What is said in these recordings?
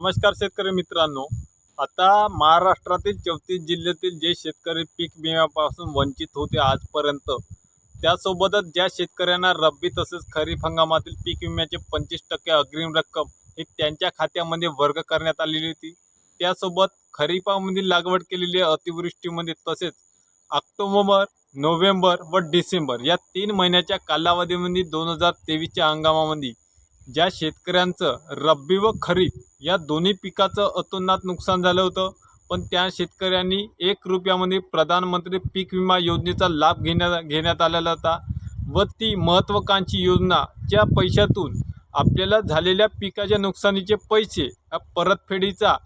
नमस्कार शेतकरी मित्रांनो. आता महाराष्ट्रातील चौतीस जिल्ह्यातील जे शेतकरी पीक विम्यापासून वंचित होते आजपर्यंत त्यासोबतच ज्या शेतकऱ्यांना रब्बी तसेच खरीप हंगामातील पीक विम्याचे पंचवीस टक्के अग्रिम रक्कम ही त्यांच्या खात्यामध्ये वर्ग करण्यात आलेली होती. त्यासोबत खरीपामध्ये लागवड केलेली अतिवृष्टीमध्ये तसेच ऑक्टोबर नोव्हेंबर व डिसेंबर या तीन महिन्याच्या कालावधीमध्ये दोन हजार तेवीसच्या हंगामामध्ये ज्या शेतकऱ्यांचं रब्बी व खरीप या दोन्ही पिकाचं अतोनात नुकसान झालं होतं पण त्या शेतकऱ्यांनी एक रुपयामध्ये प्रधानमंत्री पीक विमा योजनेचा लाभ घेण्या घेण्यात आलेला होता व ती महत्त्वाकांक्षी योजना ज्या पैशातून आपल्याला झालेल्या पिकाच्या नुकसानीचे पैसे या परतफेडीचा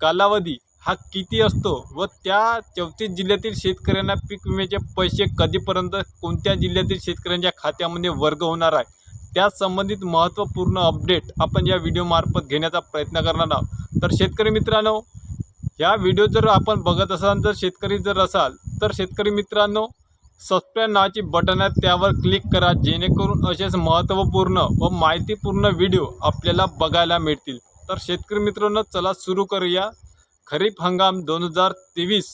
कालावधी हा किती असतो व त्या चौतीस जिल्ह्यातील शेतकऱ्यांना पीक विम्याचे पैसे कधीपर्यंत कोणत्या जिल्ह्यातील शेतकऱ्यांच्या खात्यामध्ये वर्ग होणार आहे त्या संबंधित महत्त्वपूर्ण अपडेट आपण या व्हिडिओमार्फत घेण्याचा प्रयत्न करणार आहोत. तर शेतकरी मित्रांनो ह्या व्हिडिओ जर आपण बघत असाल जर शेतकरी जर असाल तर शेतकरी मित्रांनो सबस्क्राईब नावाची बटन आहे त्यावर क्लिक करा जेणेकरून असेच महत्त्वपूर्ण व माहितीपूर्ण व्हिडिओ आपल्याला बघायला मिळतील. तर शेतकरी मित्रांनो चला सुरू करूया. खरीप हंगाम दोन हजार तेवीस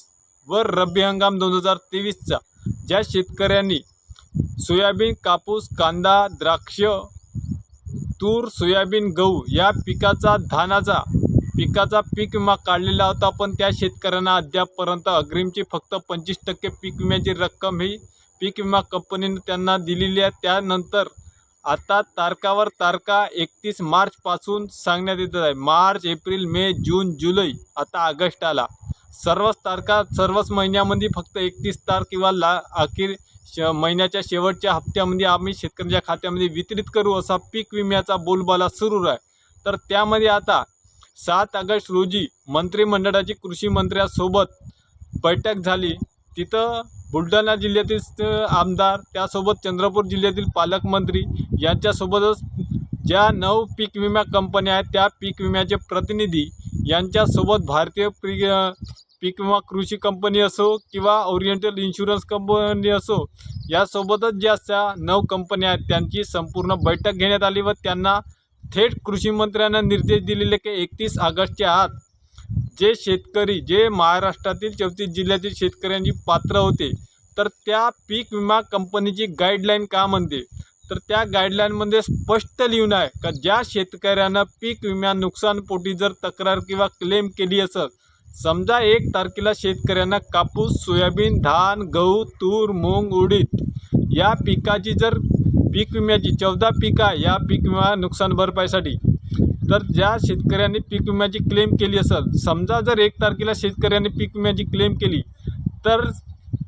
व रब्बी हंगाम दोन हजार तेवीसचा. ज्या शेतकऱ्यांनी सोयाबीन कापूस कांदा द्राक्ष तूर सोयाबीन गहू या पिकाचा धानाचा पिकाचा पीक विमा काढलेला होता पण त्या शेतकऱ्यांना अद्यापपर्यंत अग्रिमची फक्त पंचवीस टक्के पीक विम्याची रक्कम ही पीक विमा कंपनीने त्यांना दिलेली आहे. त्यानंतर आता तारकावर तारखा एकतीस मार्चपासून सांगण्यात येत आहे. मार्च एप्रिल मे जून जुलै आता ऑगस्ट आला. सर्वच तारखा सर्वच महिन्यामध्ये फक्त एकतीस तारख किंवा ला अखेर श महिन्याच्या शेवटच्या हप्त्यामध्ये आम्ही शेतकऱ्यांच्या खात्यामध्ये वितरित करू असा पीक विम्याचा बोलबाला सुरू आहे तर त्यामध्ये आता सात ऑगस्ट रोजी मंत्रिमंडळाची कृषी मंत्र्यासोबत बैठक झाली. तिथं बुलढाणा जिल्ह्यातील आमदार त्यासोबत चंद्रपूर जिल्ह्यातील पालकमंत्री यांच्यासोबतच ज्या नऊ पीक विमा कंपन्या आहेत त्या पीक विम्याचे प्रतिनिधी यांच्यासोबत भारतीय पी पीक विमा कृषी कंपनी असो किंवा ओरिएंटल इन्शुरन्स कंपनी असो यासोबतच ज्या त्या नऊ कंपन्या आहेत त्यांची संपूर्ण बैठक घेण्यात आली व त्यांना थेट कृषी मंत्र्यांना निर्देश दिलेले की एकतीस ऑगस्टच्या आत जे शेतकरी जे महाराष्ट्रातील चौतीस जिल्ह्यातील शेतकऱ्यांची पात्र होते तर त्या पीक विमा कंपनीची गाईडलाईन का म्हणते? तर त्या गाईडलाईनमध्ये स्पष्ट लिहून आहे का ज्या शेतकऱ्यांना पीक विम्या नुकसानपोटी जर तक्रार किंवा क्लेम केली असत समजा एक तारखेला शेतकऱ्यांना कापूस सोयाबीन धान गहू तूर मूग उडीद या पिकाची जर पीक विम्याची चौदा पिका या पीक विमा नुकसान भरपाईसाठी तर ज्या शेतकऱ्यांनी पीक विम्याची क्लेम केली असेल समजा जर एक तारखेला शेतकऱ्यांनी पीक विम्याची क्लेम केली तर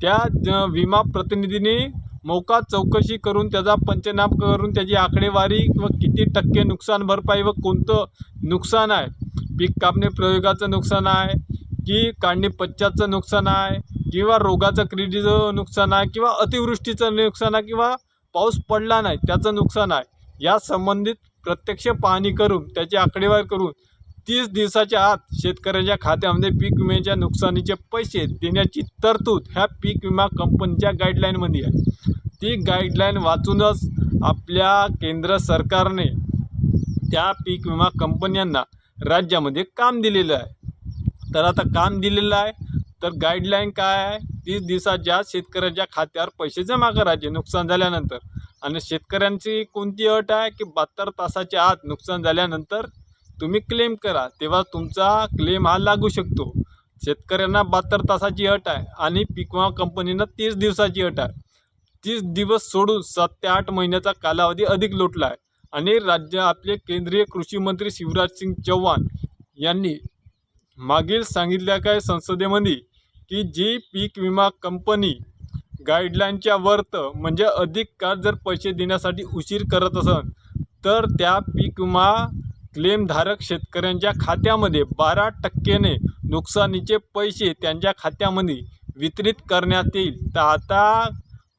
त्या ज- विमा प्रतिनिधीने मोका चौकशी करून त्याचा पंचनाम करून त्याची आकडेवारी व किती टक्के नुकसान भरपाई व कोणतं नुकसान आहे पीक कापणी प्रयोगाचं नुकसान आहे की काढणी पश्चातचं नुकसान आहे किंवा रोगाचं क्रीडीचं नुकसान आहे किंवा अतिवृष्टीचं नुकसान आहे किंवा पाऊस पडला नाही त्याचं नुकसान आहे. या संबंधित प्रत्यक्ष पाहणी करून त्याची आकडेवारी करून तीस दिवसाच्या आत शेतकऱ्याच्या खात्यामध्ये पीक विम्याच्या नुकसानीचे पैसे देण्याची तरतूद ह्या पीक विमा कंपनीच्या गाईडलाईनमध्ये आहे. ती गाईडलाईन वाचूनच आपल्या केंद्र सरकारने त्या पीक विमा कंपन्यांना राज्यामध्ये काम दिलेलं आहे. तर आता काम दिलेलं आहे तर गाईडलाईन काय आहे? तीस दिवसाच्या आत शेतकऱ्याच्या खात्यावर पैसे जमा करायचे नुकसान झाल्यानंतर. आणि शेतकऱ्यांची कोणती अट आहे की बहात्तर तासाच्या आत नुकसान झाल्यानंतर तुम्ही क्लेम करा तेव्हा तुमचा क्लेम हा लागू शकतो. शेतकऱ्यांना बहात्तर तासाची अट आहे आणि पीक विमा कंपनीनं तीस दिवसाची अट आहे. तीस दिवस सोडून सात ते आठ महिन्याचा कालावधी अधिक लोटला आहे. आणि राज्य आपले केंद्रीय कृषी मंत्री शिवराज सिंग चौहान यांनी मागील सांगितल्या काय संसदेमध्ये की जी पीक विमा कंपनी गाईडलाईनच्या वर्त म्हणजे अधिक काळ जर पैसे देण्यासाठी उशीर करत असेल तर त्या पीक विमा क्लेमधारक शेतकऱ्यांच्या खात्यामध्ये बारा टक्क्याने नुकसानीचे पैसे त्यांच्या खात्यामध्ये वितरित करण्यात येईल. तर आता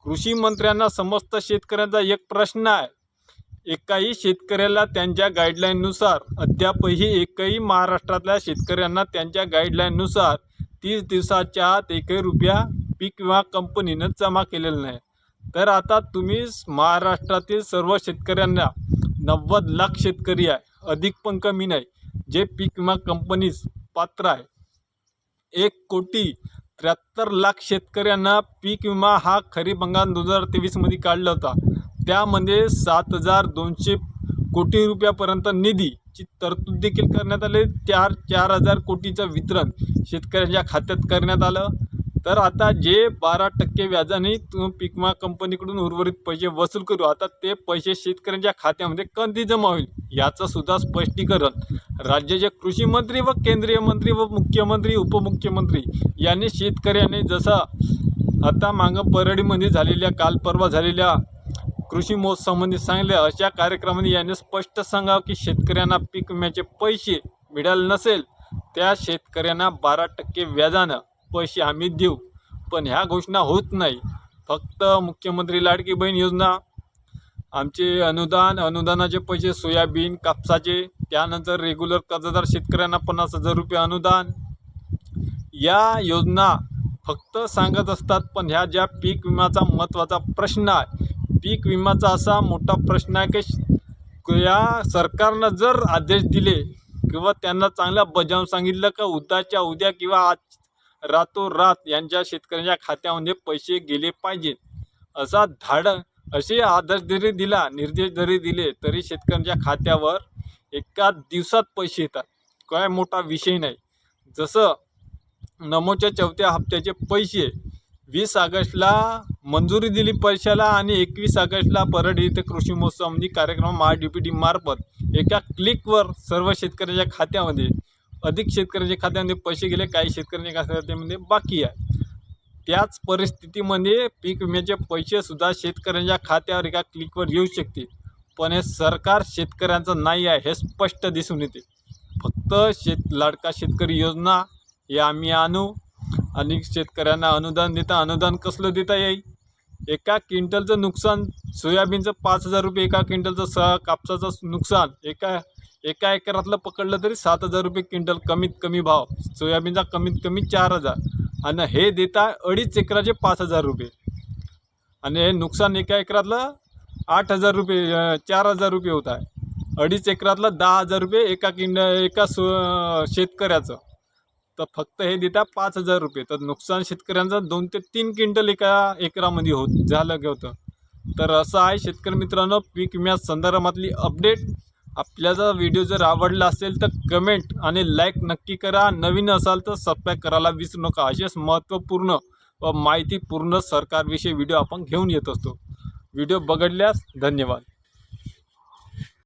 कृषी मंत्र्यांना समस्त शेतकऱ्यांचा एक प्रश्न आहे. एकाही शेतकऱ्याला त्यांच्या गाईडलाईननुसार अद्यापही एकही महाराष्ट्रातल्या शेतकऱ्यांना त्यांच्या गाईडलाईननुसार तीस दिवसाच्या आत एकही रुपया पीक विमा कंपनीनं जमा केलेला नाही. तर आता तुम्ही महाराष्ट्रातील सर्व शेतकऱ्यांना नव्वद लाख शेतकरी आहे अधिक पण कमी नाही जे पीक विमा कंपनीस पात्र आहे. एक कोटी त्र्याहत्तर लाख शेतकऱ्यांना पीक विमा हा खरीप हंगाम दोन हजार तेवीसमध्ये काढला होता. त्यामध्ये सात हजार दोनशे कोटी रुपयापर्यंत निधीची तरतूद देखील करण्यात आली. चार चार हजार कोटीचं वितरण शेतकऱ्यांच्या खात्यात करण्यात आलं. तर आता जे बारा टक्के व्याजाने पिकमा कंपनीकडून उर्वरित पैसे वसूल करू आता ते पैसे शेतकऱ्यांच्या खात्यामध्ये कधी जमा होईल याचं सुद्धा स्पष्टीकरण. राज्याचे कृषी मंत्री व केंद्रीय मंत्री व मुख्यमंत्री उपमुख्यमंत्री यांनी शेतकऱ्याने जसा आता मागं परळीमध्ये झालेल्या काल परवा झालेल्या कृषी महोत्सवामध्ये सांगितले अशा कार्यक्रमाने यांनी स्पष्ट सांगावं की शेतकऱ्यांना पीक विम्याचे पैसे मिळाले नसेल त्या शेतकऱ्यांना बारा टक्के व्याजानं पैसे आम्ही देऊ. पण ह्या घोषणा होत नाही. फक्त मुख्यमंत्री लाडकी बहीण योजना आमचे अनुदान अनुदानाचे पैसे सोयाबीन कापसाचे त्यानंतर रेग्युलर कर्जदार शेतकऱ्यांना पन्नास हजार रुपये अनुदान. या योजना फक्त सांगत असतात पण ह्या ज्या पीक विम्याचा महत्त्वाचा प्रश्न आहे पीक विम्याचा असा मोठा प्रश्न आहे की या सरकारनं जर आदेश दिले किंवा त्यांना चांगलं बजावून सांगितलं का उद्याच्या उद्या किंवा आज रातोरात यांच्या शेतकऱ्यांच्या खात्यामध्ये पैसे गेले पाहिजेत असा धाड असे आदेश जरी दिला निर्देश जरी दिले तरी शेतकऱ्यांच्या खात्यावर एका दिवसात पैसे येतात. काय मोठा विषय नाही. जसं नमोच्या चौथ्या हप्त्याचे पैसे वीस ऑगस्टला मंजुरी दिली पैशाला आणि एकवीस ऑगस्टला परड इथे कृषी महोत्सवामध्ये म्हणजे कार्यक्रम महा डी पी मार्फत एका क्लिकवर सर्व शेतकऱ्याच्या खात्यामध्ये अधिक शेतकऱ्याच्या खात्यामध्ये पैसे गेले काही शेतकऱ्यांच्या खात्यामध्ये बाकी आहे. त्याच परिस्थितीमध्ये पीक विम्याचे पैसेसुद्धा शेतकऱ्यांच्या खात्यावर एका क्लिकवर येऊ शकते पण हे सरकार शेतकऱ्यांचं नाही आहे हे स्पष्ट दिसून येते. फक्त शेत लाडका शेतकरी योजना हे आम्ही आणू. आणि शेतकऱ्यांना अनुदान देता अनुदान कसलं देता येईल? एका क्विंटलचं नुकसान सोयाबीनचं पाच हजार रुपये एका क्विंटलचं स कापसाचं नुकसान एका एका एकरातलं पकडलं तरी सात हजार रुपये क्विंटल कमीत कमी भाव सोयाबीनचा कमीत कमी चार हजार. आणि हे देता अडीच एकराचे पाच हजार रुपये. आणि हे नुकसान एका एकरातलं आठ हजार रुपये चार हजार रुपये होत आहे. अडीच एकरातलं दहा हजार रुपये एका किंड एका सो शेतकऱ्याचं. तर फक्त हे देता पाच हजार रुपये. तर नुकसान शेतकऱ्यांचं दोन ते तीन क्विंटल एका एकरामध्ये होत झालं होतं. तर असं आहे शेतकरी मित्रांनो पीक विम्या संदर्भातली अपडेट आपल्याचा व्हिडिओ जर आवडला असेल तर कमेंट आणि लाईक नक्की करा. नवीन असाल तर सबस्क्राईब करायला विसरू नका. असेच महत्त्वपूर्ण व माहितीपूर्ण सरकारविषयी व्हिडिओ आपण घेऊन येत असतो. व्हिडिओ बघडल्यास धन्यवाद.